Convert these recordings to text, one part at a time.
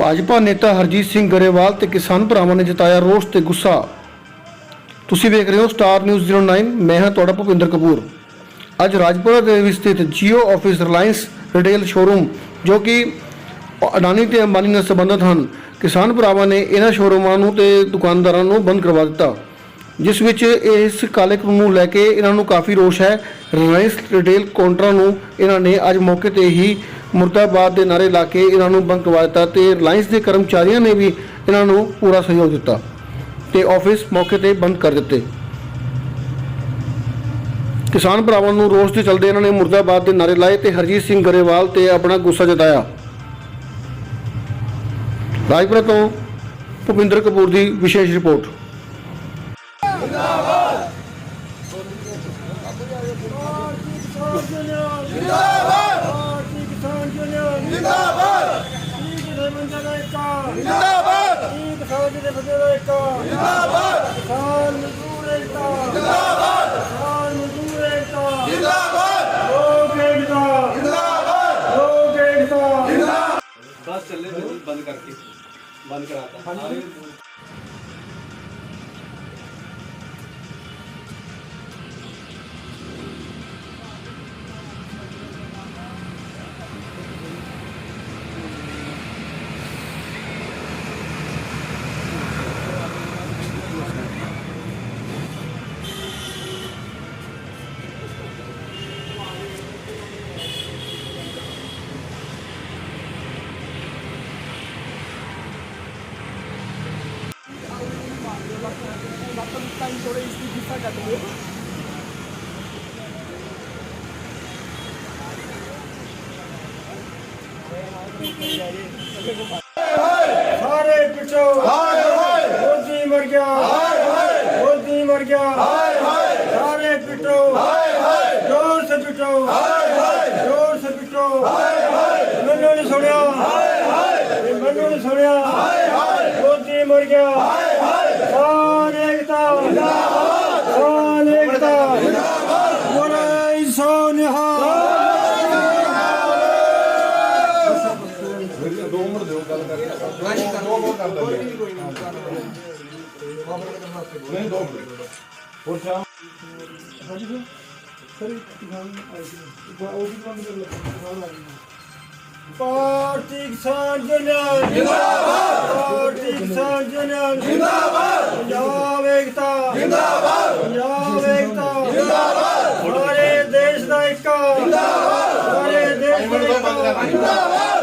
ਭਾਜਪਾ ਨੇਤਾ ਹਰਜੀਤ ਸਿੰਘ ਗਰੇਵਾਲ ਤੇ ਕਿਸਾਨ ਭਰਾਵਾਂ ਨੇ ਜਤਾਇਆ ਰੋਸ ਤੇ ਗੁੱਸਾ। ਤੁਸੀਂ ਵੇਖ ਰਹੇ ਹੋ ਸਟਾਰ ਨਿਊਜ਼ 09 ਮੈਂ ਹਾਂ ਤੁਹਾਡਾ ਭੁਪਿੰਦਰ ਕਪੂਰ। ਅੱਜ ਰਾਜਪੁਰਾ ਦੇ ਵਿੱਚ ਸਥਿਤ Jio office Reliance retail showroom, ਜੋ ਕਿ ਅਡਾਨੀ ਤੇ ਅੰਬਾਨੀ ਨਾਲ ਸੰਬੰਧਿਤ ਹਨ, ਕਿਸਾਨ ਭਰਾਵਾਂ ਨੇ ਇਹਨਾਂ ਸ਼ੋਰੂਮਾਂ ਨੂੰ ਤੇ ਦੁਕਾਨਦਾਰਾਂ ਨੂੰ ਬੰਦ ਕਰਵਾ ਦਿੱਤਾ। ਜਿਸ ਵਿੱਚ ਇਸ ਕਾਲੇ ਕਾਨੂੰਨ ਨੂੰ ਲੈ ਕੇ ਇਹਨਾਂ ਨੂੰ ਕਾਫੀ ਰੋਸ਼ ਹੈ। ਰਿਲਾਇੰਸ ਰਿਟੇਲ ਕਾਊਂਟਰਾਂ ਨੂੰ ਇਹਨਾਂ ਨੇ ਅੱਜ ਮੌਕੇ ਤੇ ਹੀ ਮੁਰਦਾਬਾਦ ਦੇ ਨਾਰੇ ਲਾ ਕੇ ਇਹਨਾਂ ਨੂੰ ਬੰਦ ਕਰਵਾ ਦਿੱਤਾ ਤੇ ਰਿਲਾਇੰਸ ਦੇ ਕਰਮਚਾਰੀਆਂ ਨੇ ਵੀ ਇਹਨਾਂ ਨੂੰ ਪੂਰਾ ਸਹਿਯੋਗ ਦਿੱਤਾ ਤੇ ਆਫਿਸ ਮੌਕੇ ਤੇ ਬੰਦ ਕਰ ਦਿੱਤੇ। ਕਿਸਾਨ ਭਰਾਵਾਂ ਨੂੰ ਰੋਸ ਦੇ ਚਲਦੇ ਇਹਨਾਂ ਨੇ ਮੁਰਦਾਬਾਦ ਦੇ ਨਾਰੇ ਲਾਏ ਤੇ ਹਰਜੀਤ ਸਿੰਘ ਗਰੇਵਾਲ ਤੇ ਆਪਣਾ ਗੁੱਸਾ ਜਤਾਇਆ। ਰਾਜਪੁਰਾ ਤੋਂ ਭੁਪਿੰਦਰ ਕਪੂਰ ਦੀ ਵਿਸ਼ੇਸ਼ ਰਿਪੋਰਟ ਜਿੰਦਾਬਾਦ ਭਾਰਤੀ ਕਿਸਾਨ ਯੂਨੀਅਨ ਜਿੰਦਾਬਾਦ ਠੀਕ ਦੇ ਮੰਦਰ ਦਾ ਇੱਕ ਜਿੰਦਾਬਾਦ ਠੀਕ ਕਿਸਾਨ ਦੇ ਬੰਦੇ ਦਾ ਇੱਕ ਜਿੰਦਾਬਾਦ। ਕਿਸਾਨ ਮਜ਼ਦੂਰ ਏਕਤਾ। ਜਿੰਦਾਬਾਦ। ਕਿਸਾਨ ਮਜ਼ਦੂਰ ਏਕਤਾ। ਜਿੰਦਾਬਾਦ। ਲੋਕ ਏਕਤਾ। ਜਿੰਦਾਬਾਦ। ਲੋਕ ਏਕਤਾ। ਬਸ ਚੱਲੇ ਬੰਦ ਕਰਕੇ। ਬੰਦ ਕਰਾਤਾ। ਸਾਰੇ ਪਿੱਛੋ ਹਾਏ ਹਾਏ ਮੋਦੀ ਮਰ ਗਿਆ ਹਾਏ ਹਾਏ ਮੋਦੀ ਮਰ ਗਿਆ ਹਾਏ ਹਾਏ ਸਾਰੇ ਪਿੱਛੋ ਹਾਏ ਹਾਏ ਜੋਰ ਸੇ ਪਿੱਛੋ ਹਾਏ ਹਾਏ ਜੋਰ ਸੇ ਭਾਰਤੀ ਕਿਸਾਨ ਯੂਨੀਅਨ ਜਿੰਦਾਬਾਦ! ਭਾਰਤੀ ਕਿਸਾਨ ਯੂਨੀਅਨ ਜਿੰਦਾਬਾਦ! ਪੰਜਾਬ ਏਕਤਾ! ਜਿੰਦਾਬਾਦ! ਪੰਜਾਬ ਏਕਤਾ! ਜਿੰਦਾਬਾਦ! ਸਾਰੇ ਦੇਸ਼ ਦਾ ਏਕਾ! ਜਿੰਦਾਬਾਦ! ਸਾਰੇ ਦੇਸ਼ ਦਾ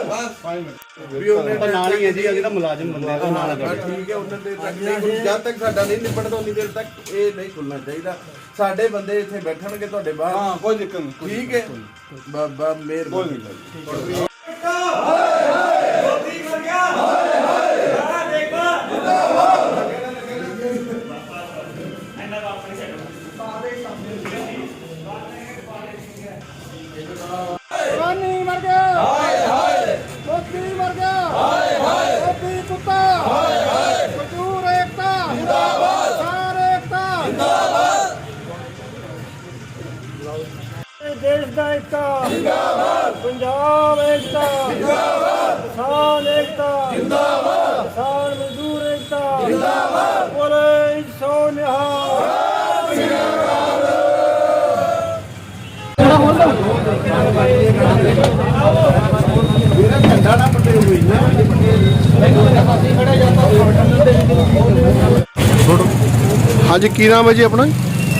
ਏਕਾ ਵੀ ਉਹਨੇ ਨਾਲ ਹੀ ਹੈ ਜੀ ਜਿਹੜਾ ਮੁਲਾਜ਼ਮ ਬੰਦੇ ਦਾ ਨਾਲ ਹੈ ਠੀਕ ਹੈ ਉਹਨਾਂ ਦੇ ਤੱਕ ਨਹੀਂ ਖੁੱਲ- ਜਦ ਤੱਕ ਸਾਡਾ ਨਹੀਂ ਨਿਬੜਦਾ ਉਨੀ ਦੇਰ ਤੱਕ ਇਹ ਨਹੀਂ ਖੁੱਲਣਾ ਚਾਹੀਦਾ। ਸਾਡੇ ਬੰਦੇ ਇੱਥੇ ਬੈਠਣਗੇ ਤੁਹਾਡੇ ਬਾਹਰ। ਹਾਂ ਕੋਈ ਦਿੱਕਤ ਨਹੀਂ ਠੀਕ ਹੈ। ਬਾਬਾ ਮਿਹਰਬਾਨੀ। ਹਾਂਜੀ ਕੀ ਨਾਮ ਹੈ ਜੀ ਆਪਣਾ?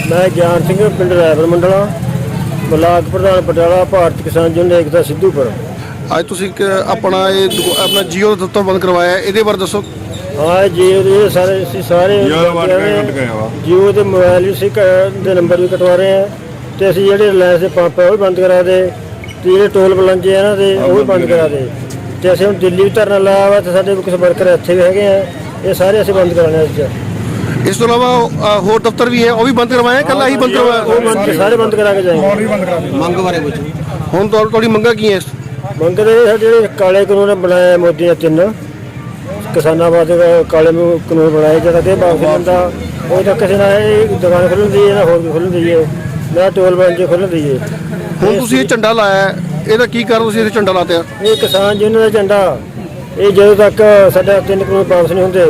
ਮੈਂ ਗਿਆਨ ਸਿੰਘ ਪਿੰਡ ਰਾਇਪੁਰ ਮੰਡਲਾ ਬਲਾਕ ਪ੍ਰਧਾਨ ਪਟਿਆਲਾ ਭਾਰਤ ਕਿਸਾਨ ਯੂਨੀਅਨ ਏਕਤਾ ਸਿੱਧੂਪੁਰ। ਅੱਜ ਤੁਸੀਂ ਇੱਕ ਆਪਣਾ ਇਹ ਦੁਕ- ਆਪਣਾ ਜੀਓ ਦਾ ਦਫ਼ਤਰ ਬੰਦ ਕਰਵਾਇਆ ਹੈ। ਇਹਦੇ ਬਾਰੇ ਦੱਸੋ। ਹਾਂ ਜੀਓ ਦੇ ਸਾਰੇ ਅਸੀਂ ਸਾਰੇ ਜੀਓ ਦੇ ਮੋਬਾਈਲ ਵੀ ਸੀ ਦੇ ਨੰਬਰ ਵੀ ਕਟਵਾ ਰਹੇ ਆ ਤੇ ਅਸੀਂ ਜਿਹੜੇ ਰਿਲਾਇੰਸ ਦੇ ਪੰਪ ਆ ਉਹ ਵੀ ਬੰਦ ਕਰਾ ਦੇ। ਤੇ ਜਿਹੜੇ ਟੋਲ ਪਲਾਂਜੇ ਆ ਇਹਨਾਂ ਦੇ ਉਹ ਵੀ ਬੰਦ ਕਰਾ ਦੇ। ਤੇ ਅਸੀਂ ਹੁਣ ਦਿੱਲੀ ਵੀ ਧਰਨਾ ਲਾਇਆ ਵਾ ਤੇ ਸਾਡੇ ਕੁਝ ਵਰਕਰ ਇੱਥੇ ਵੀ ਹੈਗੇ ਆ। ਇਹ ਸਾਰੇ ਅਸੀਂ ਬੰਦ ਕਰਾਣੇ ਅੱਜ। ਇਸ ਤੋਂ ਇਲਾਵਾ ਅ, ਹੋਰ ਦਫ਼ਤਰ ਵੀ ਹੈ ਉਹ ਵੀ ਬੰਦ ਕਰਵਾਇਆ ਕੱਲਾ ਹੀ ਬੰਦ ਉਹ ਕਰਵਾਇਆ ਬੰਦ ਸਾਰੇ ਬੰਦ ਕਰਾ ਕੇ ਜਾਏंगे ਮੰਗ ਬਾਰੇ ਕੁਝ ਹੁਣ ਤੁਹਾਡੀ ਤੁਹਾਡੀ ਮੰਗਾਂ ਕੀ ਹੈ ਮੰਗਦੇ ਸਾਡੇ ਜਿਹੜੇ ਕਾਲੇ ਕਾਨੂੰਨ ਬਣਾਏ ਮੋਦੀ ਨੇ ਤਿੰਨ। ਕਿਸਾਨਾਂ ਵਾਸਤੇ ਕਾਲੇ ਨੂੰ ਕਾਨੂੰਨ ਬਣਾਏ ਜਿਹੜਾ ਕਿ ਬਾਕੀ ਬੰਦਾ ਉਹ ਤਾਂ ਕਿਸੇ ਨਾਲ ਇਹ ਦੁਕਾਨ ਖੋਲ੍ਹਣ ਦੀ ਹੈ ਨਾ ਹੋਰ ਖੋਲ੍ਹਣ ਦੀ ਹੈ। ਨਾ ਟੋਲ ਬੰਦੇ ਖੋਲ੍ਹਣ ਦੀ ਹੈ। ਹੁਣ ਤੁਸੀਂ ਇਹ ਝੰਡਾ ਲਾਇਆ ਹੈ, ਇਹਦਾ ਕੀ ਕਾਰਨ ਤੁਸੀਂ ਇਹ ਝੰਡਾ ਲਾਤੇ ਆ? ਇਹ ਕਿਸਾਨ ਯੂਨੀਅਨ ਦਾ ਝੰਡਾ। ਇਹ ਜਦੋਂ ਤੱਕ ਸਾਡਾ ਤਿੰਨ ਕਾਨੂੰਨ ਪਾਸ ਨਹੀਂ ਹੁੰਦੇ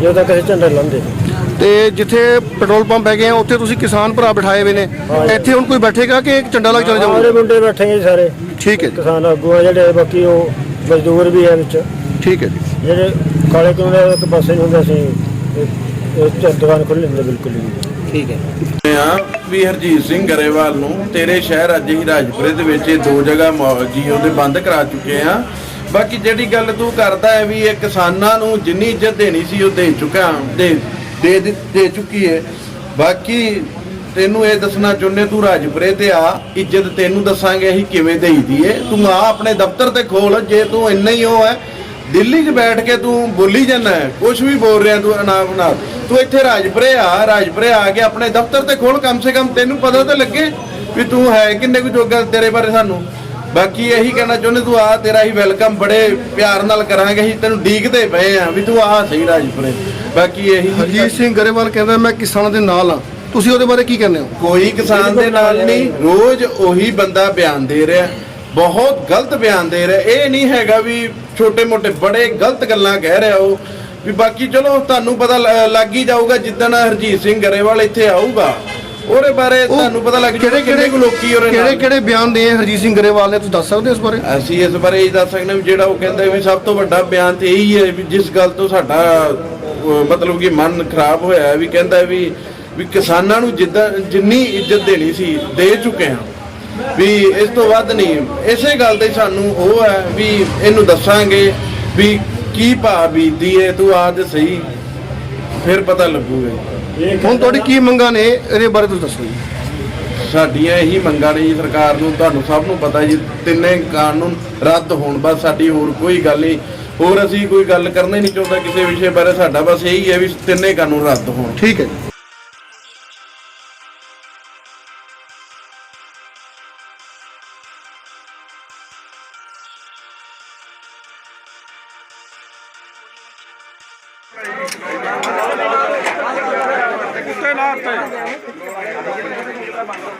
ਜਦੋਂ ਤੱਕ ਅਸੀਂ ਝੰਡਾ ਲਾਉਂਦੇ ਤੇ ਜਿੱਥੇ ਪੈਟਰੋਲ ਪੰਪ ਹੈਗੇ ਆ ਉੱਥੇ ਤੁਸੀਂ ਕਿਸਾਨ ਭਰਾ ਬਿਠਾਏ ਹੋਏ ਨੇ। ਇੱਥੇ ਹੁਣ ਕੋਈ ਬੈਠੇਗਾ ਕਿ ਇੱਕ ਝੰਡਾ ਲਾ ਕੇ ਚਲੇ ਸਾਰੇ ਮੁੰਡੇ ਬੈਠੇ ਨੇ ਜੀ ਸਾਰੇ। ਠੀਕ ਹੈ ਜੀ। ਕਿਸਾਨ ਆਗੂ ਆ ਜਿਹੜੇ ਬਾਕੀ ਉਹ ਮਜ਼ਦੂਰ ਵੀ ਆ ਵਿੱਚ। ਠੀਕ ਹੈ ਜੀ। ਜਿਹੜੇ ਕਾਲੇ ਕਾਨੂੰਨ ਇੱਕ ਪਾਸੇ ਨਹੀਂ ਹੁੰਦੇ ਅਸੀਂ ਇਹ- ਇਹ ਝ- ਦੁਕਾਨ ਖੋਲ੍ਹ ਲੈਂਦੇ ਬਿਲਕੁਲ ਹੀ ਆ ਵੀ ਹਰਜੀਤ ਸਿੰਘ ਗਰੇਵਾਲ ਨੂੰ। ਤੇਰੇ ਸ਼ਹਿਰ ਅੱਜ ਹੀ ਰਾਜਪੁਰੇ ਦੇ ਵਿੱਚ ਇਹ ਦੋ ਜਗ੍ਹਾ ਜੀਓ ਦੇ ਬੰਦ ਕਰਾ ਚੁੱਕੇ ਆ ਬਾਕੀ ਜਿਹੜੀ ਗੱਲ ਤੂੰ ਕਰਦਾ ਹੈ ਵੀ ਇਹ ਕਿਸਾਨਾਂ ਨੂੰ ਜਿੰਨੀ ਇੱਜ਼ਤ ਦੇਣੀ ਸੀ ਉਹ ਦੇ ਚੁੱਕਾ, ਦੇ ਦੇ ਦੇ ਚੁੱਕੀ ਹੈ। ਬਾਕੀ ਤੈਨੂੰ ਇਹ ਦੱਸਣਾ ਚਾਹੁੰਦੇ ਤੂੰ ਰਾਜਪੁਰੇ ਤੇ ਆ, ਇੱਜ਼ਤ ਤੈਨੂੰ ਦੱਸਾਂਗੇ ਅਸੀਂ ਕਿਵੇਂ ਦੇਈਦੀ ਏ ਤੂੰ ਆ ਆਪਣੇ ਦਫ਼ਤਰ ਤੇ ਖੋਲ, ਜੇ ਤੂੰ ਇੰਨਾ ਹੀ ਉਹ ਹੈ ਦਿੱਲੀ 'ਚ ਬੈਠ ਕੇ ਤੂੰ ਬੋਲੀ ਜਾਂਦਾ ਕੁਝ ਵੀ ਬੋਲ ਰਿਹਾ ਤੂੰ ਅਨਾਪ ਨਾਲ ਤੂੰ ਇੱਥੇ ਰਾਜਪੁਰੇ ਆ ਰਾਜਪੁਰੇ ਆ ਕੇ ਆਪਣੇ ਦਫ਼ਤਰ ਤੇ ਖੋਲ ਕਮ ਸੇ ਕਮ ਤੈਨੂੰ ਪਤਾ ਤਾਂ ਲੱਗੇ ਵੀ ਤੂੰ ਹੈ ਕਿੰਨੇ ਕੁ ਜੋਗਾ ਤੇਰੇ ਬਾਰੇ ਸਾਨੂੰ। ਬਾਕੀ ਇਹੀ ਕਹਿਣਾ ਚਾਹੁੰਦੇ ਤੂੰ ਆ ਤੇਰਾ ਹੀ ਵੈਲਕਮ ਬੜੇ ਪਿਆਰ ਨਾਲ ਕਰਾਂਗੇ ਅਸੀਂ ਤੈਨੂੰ ਡੀਕਦੇ ਪਏ ਆ ਵੀ ਤੂੰ ਆ ਸਹੀ ਰਾਜਪੁਰੇ। ਬਾਕੀ ਇਹੀ ਹਰਜੀਤ ਸਿੰਘ ਗਰੇਵਾਲ ਕਹਿੰਦਾ ਮੈਂ ਕਿਸਾਨਾਂ ਦੇ ਨਾਲ ਆ ਤੁਸੀਂ ਉਹਦੇ ਬਾਰੇ ਕੀ ਕਹਿੰਦੇ ਹੋ? ਕੋਈ ਕਿਸਾਨ ਦੇ ਨਾਲ ਨਹੀਂ ਰੋਜ਼ ਉਹੀ ਬੰਦਾ ਬਿਆਨ ਦੇ ਰਿਹਾ। ਬਹੁਤ ਗਲਤ ਬਿਆਨ ਦੇ ਰਿਹਾ। ਇਹ ਨਹੀਂ ਹੈਗਾ ਵੀ ਛੋਟੇ ਮੋਟੇ ਬੜੇ ਗਲਤ ਗੱਲਾਂ ਕਹਿ ਰਿਹਾ ਉਹ ਵੀ ਬਾਕੀ ਚਲੋ ਤੁਹਾਨੂੰ ਪਤਾ ਲੱਗ ਹੀ ਜਾਊਗਾ ਜਿੱਦਣ ਹਰਜੀਤ ਸਿੰਘ ਗਰੇਵਾਲ ਇੱਥੇ ਆਊਗਾ। ਉਹਦੇ ਬਾਰੇ ਤੁਹਾਨੂੰ ਪਤਾ ਲੱਗ ਜਾਊਗਾ ਕਿਹੜੇ ਕੁ ਲੋਕੀ ਉਹਦੇ ਕਿਹੜੇ ਕਿਹੜੇ ਬਿਆਨ ਦੇ ਹਰਜੀਤ ਸਿੰਘ ਗਰੇਵਾਲ ਨੇ ਤੁਸੀਂ ਦੱਸ ਸਕਦੇ ਹੋ ਇਸ ਬਾਰੇ? ਅਸੀਂ ਇਸ ਬਾਰੇ ਇਹ ਦੱਸ ਸਕਦੇ ਵੀ ਜਿਹੜਾ ਉਹ ਕਹਿੰਦਾ ਵੀ ਸਭ ਤੋਂ ਵੱਡਾ ਬਿਆਨ ਤੇ ਇਹੀ ਹੈ ਵੀ ਜਿਸ ਗੱਲ ਤੋਂ ਸਾਡਾ ਮਤਲਬ ਕਿ ਮਨ ਖਰਾਬ ਹੋਇਆ ਵੀ ਕਹਿੰਦਾ ਵੀ ਵੀ ਕਿਸਾਨਾਂ ਨੂੰ ਜਿੱਦਾਂ ਜਿੰਨੀ ਇੱਜ਼ਤ ਦੇਣੀ ਸੀ ਦੇ ਚੁੱਕੇ ਹਾਂ। ਵੀ ਇਸ ਤੋਂ ਵੱਧ ਨਹੀਂ। ਇਸੇ ਗੱਲ ਤੇ ਸਾਨੂੰ ਉਹ ਹੈ ਵੀ ਇਹਨੂੰ ਦੱਸਾਂਗੇ ਵੀ ਕੀ ਭਾਅ ਬੀਤਦੀ ਹੈ ਤੂੰ ਆ ਤੇ ਸਹੀ ਫਿਰ ਪਤਾ ਲੱਗੂਗਾ। ਹੁਣ ਤੁਹਾਡੀ ਕੀ ਮੰਗਾਂ ਨੇ ਇਹਦੇ ਬਾਰੇ ਤੁਸੀਂ ਦੱਸੋ ਜੀ। ਸਾਡੀਆਂ ਇਹੀ ਮੰਗਾਂ ਨੇ ਜੀ ਸਰਕਾਰ ਨੂੰ ਤੁਹਾਨੂੰ ਸਭ ਨੂੰ ਪਤਾ ਜੀ ਤਿੰਨੇ ਕਾਨੂੰਨ ਰੱਦ ਹੋਣ ਬਸ ਸਾਡੀ ਹੋਰ ਕੋਈ ਗੱਲ ਨਹੀਂ। ਹੋਰ ਅਸੀਂ ਕੋਈ ਗੱਲ ਕਰਨਾ ਹੀ ਨਹੀਂ ਚਾਹੁੰਦਾ ਕਿਸੇ ਵਿਸ਼ੇ ਬਾਰੇ ਸਾਡਾ ਬਸ ਇਹੀ ਹੈ ਵੀ ਤਿੰਨੇ ਕਾਨੂੰਨ ਰੱਦ ਹੋਣ। ਠੀਕ ਹੈ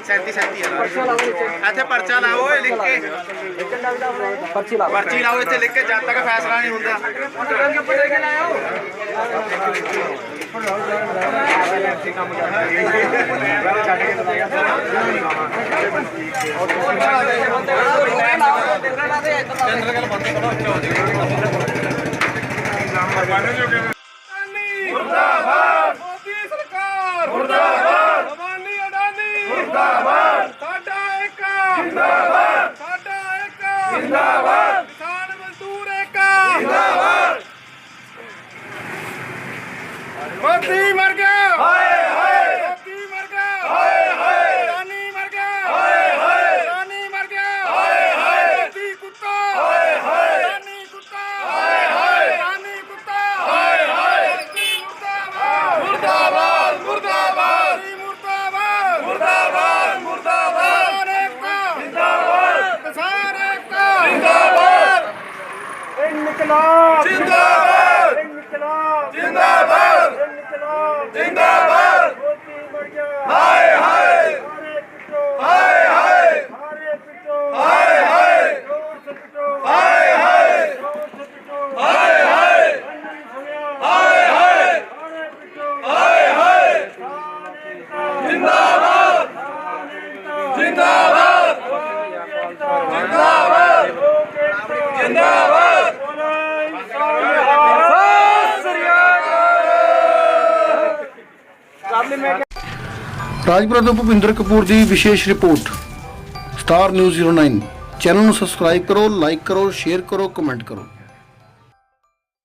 ਸੈਂਤੀ ਸੈਂਤੀ ਇੱਥੇ ਪਰਚਾ ਲਾਓ ਇਹ ਲਿਖ ਕੇ। ਪਰਚੀ ਲਾਓ। ਪਰਚੀ ਲਾਓ ਇੱਥੇ ਲਿਖ ਕੇ ਜਦ ਤੱਕ ਫੈਸਲਾ ਨਹੀਂ ਹੁੰਦਾ। ਮੁਰਦਾਬਾਦ ਮੋਦੀ ਸਰਕਾਰ ਮੁਰਦਾਬਾਦ ਅਮਾਨੀ ਅਡਾਨੀ ਮੁਰਦਾਬਾਦ ਸਾਡਾ ਇੱਕ ਜਿੰਦਾਬਾਦ ਸਾਡਾ ਇੱਕ ਜਿੰਦਾਬਾਦ ਕਿਸਾਨ ਮਜ਼ਦੂਰ ਇੱਕ ਜਿੰਦਾਬਾਦ ਮੋਦੀ ਮਰ ਗਿਆ? ਹਾਏ ਹਾਏ। ਮੋਦੀ ਮਰ ਗਿਆ? ਹਾਏ ਹਾਏ। ਅਡਾਨੀ ਮਰ ਗਿਆ। ਹਾਏ ਹਾਏ। ਅਡਾਨੀ ਮਰ ਗਿਆ। ਹਾਏ ਹਾਏ। ਮੋਦੀ ਕੁੱਤਾ। ਹਾਏ ਹਾਏ। ਅਡਾਨੀ ਕੁੱਤਾ। ਹਾਏ ਹਾਏ। ਅਡਾਨੀ ਕੁੱਤਾ। ਹਾਏ ਹਾਏ। ਮੁਰਦਾਬਾਦ। ਮੁਰਦਾਬਾਦ ਮੁਰਦਾਬਾਦ। ਮੁਰਦਾਬਾਦ। ਮੁਰਦਾਬਾਦ ਮੁਰਦਾਬਾਦ। ਜਿੰਦਾਬਾਦ। ਕਿਸਾਨ ਏਕਤਾ। ਜਿੰਦਾਬਾਦ। ਇਨਕਲਾਬ। ਜਿੰਦਾਬਾਦ। ਇਨਕਲਾਬ ਜਿੰਦਾਬਾਦ ਇਨਕਲਾਬ ਜਿੰਦਾਬਾਦ ਮੋਦੀ ਮਰ ਗਿਆ ਹਾਏ ਹਾਏ ਹਾਏ ਹਾਏ ਹਾਏ ਪਿੱਟੋ ਹਾਏ ਹਾਏ ਜ਼ੋਰ ਸੇ ਪਿੱਟੋ ਹਾਏ ਹਾਏ ਜ਼ੋਰ ਸੇ ਪਿੱਟੋ ਹਾਏ ਹਾਏ ਹਾਏ ਹਾਏ ਹਾਏ ਪਿੱਟੋ ਹਾਏ ਹਾਏ ਜਿੰਦਾਬਾਦ ਜਿੰਦਾਬਾਦ ਜਿੰਦਾਬਾਦ ਜਿੰਦਾਬਾਦ। ਰਾਜਪੁਰਾ ਤੋਂ ਭੁਪਿੰਦਰ ਕਪੂਰ ਦੀ ਵਿਸ਼ੇਸ਼ ਰਿਪੋਰਟ। ਸਟਾਰ ਨਿਊਜ਼ 09 ਚੈਨਲ ਨੂੰ ਸਬਸਕ੍ਰਾਈਬ ਕਰੋ, ਲਾਈਕ ਕਰੋ, ਸ਼ੇਅਰ ਕਰੋ, ਕਮੈਂਟ ਕਰੋ।